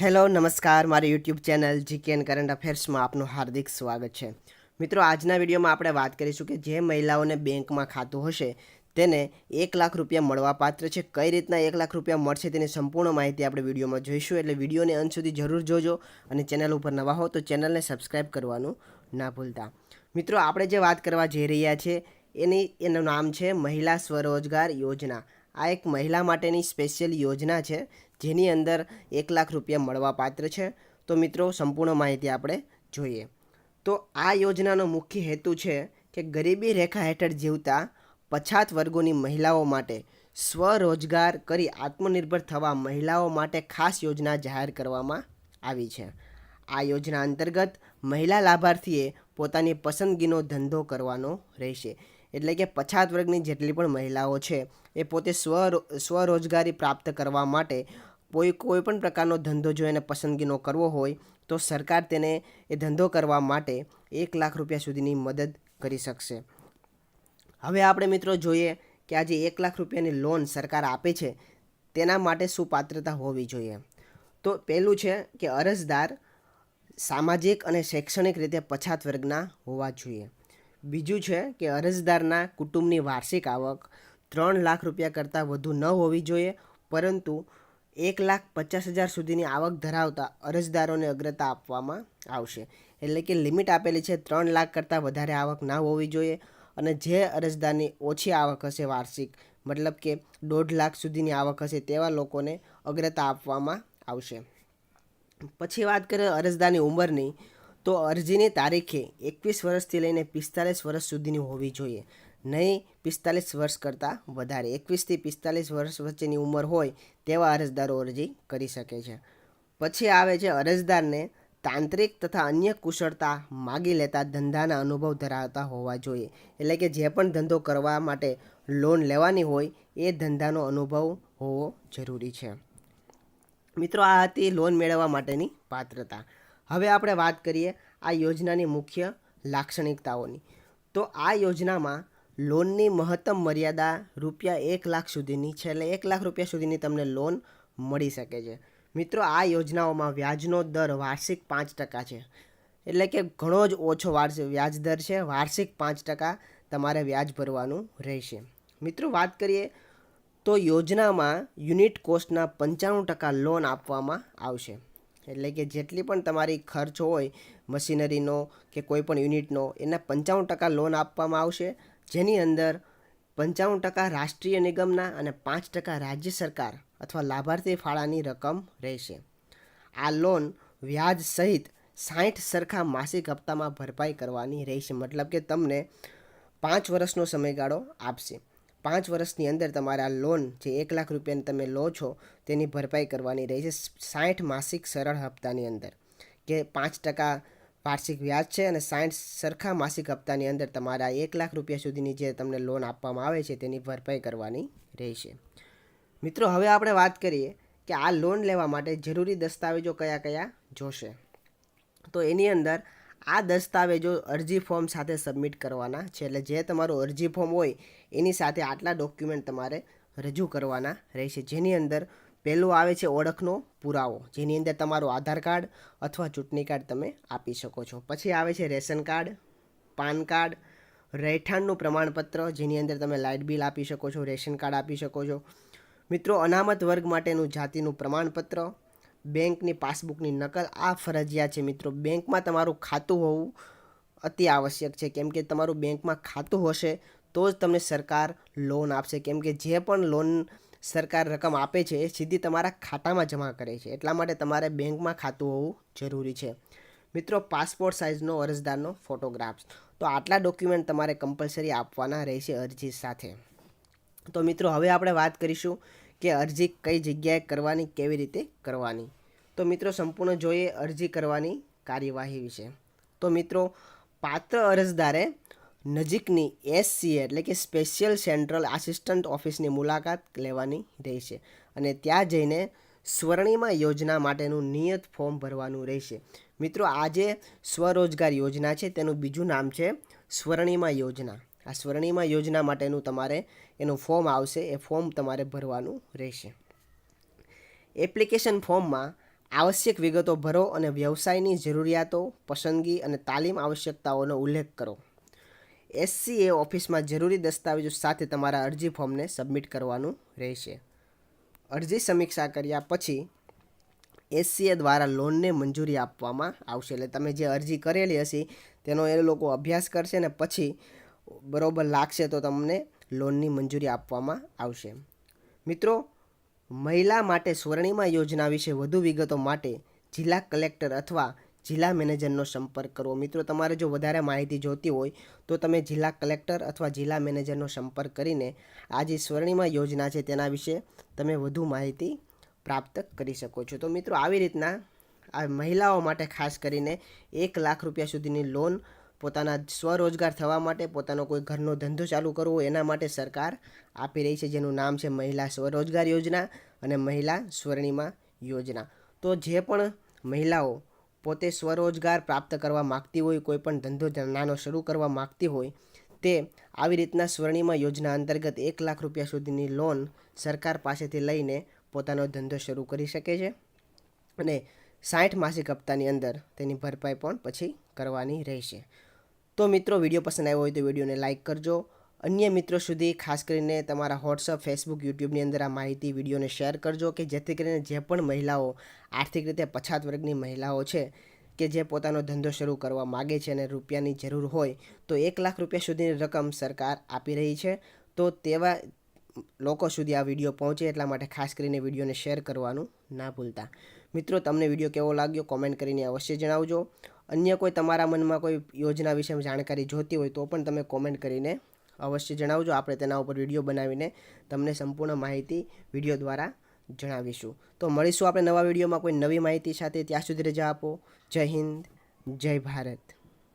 Hello, નમસ્કાર. મારી YouTube channel જીકેન current અફેર્સમાં આપનું હાર્દિક સ્વાગત છે. મિત્રો, આજના વિડીયોમાં આપણે વાત કરીશું કે જે મહિલાઓને બેંકમાં ખાતું હશે, તેને એક લાખ રૂપિયા મળવા પાત્ર છે. કઈ રીતના એક લાખ રૂપિયા મળશે તેની સંપૂર્ણ માહિતી આપણે વિડીયોમાં જોઈશું. એટલે વિડીયોને અંત સુધી જરૂર જોજો અને ચેનલ ઉપર નવા હો તો ચેનલને સબસ્ક્રાઈબ કરવાનું ના ભૂલતા. મિત્રો, આપણે જે વાત કરવા જઈ રહ્યા છે, એની, એનું નામ છે મહિલા સ્વરોજગાર યોજના. આ એક મહિલા માટેની સ્પેશિયલ યોજના છે, જેની અંદર એક લાખ રૂપિયા મળવા પાત્ર છે. તો મિત્રો, સંપૂર્ણ માહિતી આપણે જોઈએ. તો આ યોજનાનો મુખ્ય હેતુ છે કે ગરીબી રેખા હેઠળ જીવતા પછાત વર્ગોની મહિલાઓ માટે સ્વરોજગાર કરી આત્મનિર્ભર થવા મહિલાઓ માટે ખાસ યોજના જાહેર કરવામાં આવી છે. આ યોજના અંતર્ગત મહિલા લાભાર્થીએ પોતાની પસંદગીનો ધંધો કરવાનો રહેશે. એટલે કે પછાત વર્ગની જેટલી પણ મહિલાઓ છે, એ પોતે સ્વ સ્વરોજગારી પ્રાપ્ત કરવા માટે કોઈ કોઈ પણ પ્રકારનો ધંધો જો એને પસંદગીનો કરવો હોય, તો સરકાર તેને એ ધંધો કરવા માટે એક લાખ રૂપિયા સુધીની મદદ કરી શકશે. હવે આપણે મિત્રો જોઈએ કે આજે એક લાખ રૂપિયાની લોન સરકાર આપે છે, તેના માટે શું પાત્રતા હોવી જોઈએ? તો પહેલું છે કે અરજદાર સામાજિક અને શૈક્ષણિક રીતે પછાત વર્ગના હોવા જોઈએ. બીજું છે કે અરજદારના કુટુંબની વાર્ષિક આવક ત્રણ લાખ રૂપિયા કરતાં વધુ ન હોવી જોઈએ, પરંતુ એક લાખ પચાસ હજાર સુધીની આવક ધરાવતા અરજદારોને અગ્રતા આપવામાં આવશે. એટલે કે લિમિટ આપેલી છે ત્રણ લાખ કરતાં વધારે આવક ના હોવી જોઈએ અને જે અરજદારની ઓછી આવક હશે વાર્ષિક, મતલબ કે દોઢ લાખ સુધીની આવક હશે તેવા લોકોને અગ્રતા આપવામાં આવશે. પછી વાત કરીએ અરજદારની ઉંમરની તો અરજીની તારીખે એકવીસ વર્ષથી લઈને પિસ્તાલીસ વર્ષ સુધીની હોવી જોઈએ. નહીં, પિસ્તાલીસ વર્ષ કરતાં વધારે. એકવીસથી પિસ્તાલીસ વર્ષ વચ્ચેની ઉંમર હોય તેવા અરજદારો અરજી કરી શકે છે. પછી આવે છે અરજદારને તાંત્રિક તથા અન્ય કુશળતા માગી લેતા ધંધાના અનુભવ ધરાવતા હોવા જોઈએ. એટલે કે જે પણ ધંધો કરવા માટે લોન લેવાની હોય એ ધંધાનો અનુભવ હોવો જરૂરી છે. મિત્રો, આ હતી લોન મેળવવા માટેની પાત્રતા. હવે આપણે વાત કરીએ આ યોજનાની મુખ્ય લાક્ષણિકતાઓની. તો આ યોજનામાં લોનની મહત્તમ મર્યાદા રૂપિયા એક લાખ સુધીની છે એટલે એક લાખ રૂપિયા સુધીની તમને લોન મળી શકે છે. મિત્રો, આ યોજનાઓમાં વ્યાજનો દર વાર્ષિક પાંચ ટકા છે. એટલે કે ઘણો જ ઓછો વ્યાજ દર છે. વાર્ષિક પાંચ ટકા તમારે વ્યાજ ભરવાનું રહેશે. મિત્રો, વાત કરીએ તો યોજનામાં યુનિટ કોસ્ટના પંચાણું ટકા લોન આપવામાં આવશે. એટલે કે જેટલી પણ તમારી ખર્ચ હોય મશીનરીનો કે કોઈ પણ યુનિટનો, એના પંચાવન ટકા લોન આપવામાં આવશે. જેની અંદર પંચાવન ટકા રાષ્ટ્રીય નિગમના અને પાંચ ટકા રાજ્ય સરકાર અથવા લાભાર્થી ફાળાની રકમ રહેશે. આ લોન વ્યાજ સહિત સાઠ સરખા માસિક હપ્તામાં ભરપાઈ કરવાની રહેશે. મતલબ કે તમને પાંચ વર્ષનો સમયગાળો આપશે. પાંચ વર્ષની અંદર તમારા લોન જે એક લાખ રૂપિયાની તમે લો છો, તેની ભરપાઈ કરવાની રહેશે સાઠ માસિક સરળ હપ્તાની અંદર. કે પાંચ ટકા વાર્ષિક વ્યાજ છે અને સાઠ સરખા માસિક હપ્તાની અંદર તમારા એક લાખ રૂપિયા સુધીની જે તમને લોન આપવામાં આવે છે તેની ભરપાઈ કરવાની રહેશે મિત્રો, હવે આપણે વાત કરીએ કે આ લોન લેવા માટે જરૂરી દસ્તાવેજો કયા કયા જોશે. તો એની અંદર આ દસ્તાવેજો અરજી ફોર્મ સાથે સબમિટ કરવાના છે. એટલે જે તમારું અરજી ફોર્મ હોય, એની સાથે આટલા ડોક્યુમેન્ટ તમારે રજૂ કરવાના રહેશે. જેની અંદર પહેલું આવે છે ઓળખનો પુરાવો. જેની અંદર તમારું આધાર કાર્ડ અથવા ચૂંટણી કાર્ડ તમે આપી શકો છો. પછી આવે છે રેશન કાર્ડ, પાન કાર્ડ, રહેઠાણનું પ્રમાણપત્ર, જેની અંદર તમે લાઇટ બિલ આપી શકો છો, રેશન કાર્ડ આપી શકો છો. મિત્રો, અનામત વર્ગ માટેનું જાતિનું પ્રમાણપત્ર બેંકની પાસબુકની નકલ આ ફરજિયાત છે મિત્રો. બેંકમાં તમારું ખાતું હોવું અતિ આવશ્યક છે. કેમ કે તમારું બેંકમાં ખાતું હશે તો જ તમને સરકાર લોન આપશે. કેમ કે જે પણ લોન સરકાર રકમ આપે છે એ સીધી તમારા ખાતામાં જમા કરે છે. એટલા માટે તમારે બેંકમાં ખાતું હોવું જરૂરી છે. મિત્રો પાસપોર્ટ સાઇઝનો અરજદારનો ફોટોગ્રાફ્સ તો આટલા ડોક્યુમેન્ટ તમારે કમ્પલસરી આપવાના રહેશે અરજી સાથે. તો મિત્રો, હવે આપણે વાત કરીશું કે અરજી કઈ જગ્યાએ કરવાની, કેવી રીતે કરવાની? તો મિત્રો સંપૂર્ણ જોઈએ અરજી કરવાની કાર્યવાહી વિશે. તો મિત્રો, પાત્ર અરજદારે નજીકની એસસી એટલે કે સ્પેશિયલ સેન્ટ્રલ આસિસ્ટન્ટ ઓફિસની મુલાકાત લેવાની રહેશે અને ત્યાં જઈને સ્વર્ણિમા યોજના માટેનું નિયત ફોર્મ ભરવાનું રહેશે. મિત્રો, આ જે સ્વરોજગાર યોજના છે, તેનું બીજું નામ છે સ્વર્ણિમા યોજના. આ સ્વર્ણિમા યોજના માટેનું તમારે એનું ફોર્મ આવશે. એ ફોર્મ તમારે ભરવાનું રહેશે. એપ્લિકેશન ફોર્મમાં આવશ્યક વિગતો ભરો અને વ્યવસાયની જરૂરિયાતો, પસંદગી અને તાલીમ આવશ્યકતાઓનો ઉલ્લેખ કરો. એસસીએ ઓફિસમાં જરૂરી દસ્તાવેજો સાથે તમારા અરજી ફોર્મને સબમિટ કરવાનું રહેશે. અરજી સમીક્ષા કર્યા પછી એસસીએ દ્વારા લોનને મંજૂરી આપવામાં આવશે. એટલે તમે જે અરજી કરેલી હશે, તેનો એ લોકો અભ્યાસ કરશે ને પછી બરોબર લાગશે તો તમને લોનની મંજૂરી આપવામાં આવશે. મિત્રો, મહિલા માટે સ્વર્ણિમા યોજના વિશે વધુ વિગતો માટે જિલ્લા કલેક્ટર અથવા જિલ્લા મેનેજરનો સંપર્ક કરવો મિત્રો, તમારે જો વધારે માહિતી જોઈતી હોય તો તમે જિલ્લા કલેક્ટર અથવા જિલ્લા મેનેજરનો સંપર્ક કરીને આ જે સ્વર્ણિમા યોજના છે તેના વિશે તમે વધુ માહિતી પ્રાપ્ત કરી શકો છો. તો મિત્રો, આવી રીતના આ મહિલાઓ માટે ખાસ કરીને એક લાખ રૂપિયા સુધીની લોન પોતાના સ્વરોજગાર થવા માટે, પોતાનો કોઈ ઘરનો ધંધો ચાલુ કરવો, એના માટે સરકાર આપી રહી છે, જેનું નામ છે મહિલા સ્વરોજગાર યોજના અને મહિલા સ્વર્ણિમા યોજના. તો જે પણ મહિલાઓ પોતે સ્વરોજગાર પ્રાપ્ત કરવા માગતી હોય, કોઈ પણ ધંધો નાનો શરૂ કરવા માગતી હોય, તે આવી રીતના સ્વર્ણિમા યોજના અંતર્ગત એક લાખ રૂપિયા સુધીની લોન સરકાર પાસેથી લઈને પોતાનો ધંધો શરૂ કરી શકે છે અને સાઠ માસિક હપ્તાની અંદર તેની ભરપાઈ પણ પછી કરવાની રહેશે. તો મિત્રો, વીડિયો પસંદ આવ્યો હોય તો વિડીયોને લાઇક કરજો. અન્ય મિત્રો સુધી ખાસ કરીને તમારા વોટ્સઅપ ફેસબુક યુટ્યુબની અંદર આ માહિતી, વિડીયોને શેર કરજો કે જેથી કરીને જે પણ મહિલાઓ, આર્થિક રીતે પછાત વર્ગની મહિલાઓ છે, કે જે પોતાનો ધંધો શરૂ કરવા માગે છે અને રૂપિયાની જરૂર હોય, તો એક લાખ રૂપિયા સુધીની રકમ સરકાર આપી રહી છે. તો તેવા લોકો સુધી આ વીડિયો પહોંચે, એટલા માટે ખાસ કરીને વિડીયોને શેર કરવાનું ના ભૂલતા. મિત્રો, તમને વીડિયો કેવો લાગ્યો? કોમેન્ટ કરીને અવશ્ય જણાવજો. અન્ય કોઈ તમારા મનમાં કોઈ યોજના વિશે જાણકારી જોતી હોય તો પણ તમે કોમેન્ટ કરીને અવશ્ય જણાવજો. આપણે તેના ઉપર વીડિયો બનાવીને તમને સંપૂર્ણ માહિતી વીડિયો દ્વારા જણાવીશું. તો મળીશું આપણે નવા વિડીયોમાં કોઈ નવી માહિતી સાથે. ત્યાં સુધી રજા આપો. જય હિન્દ, જય ભારત.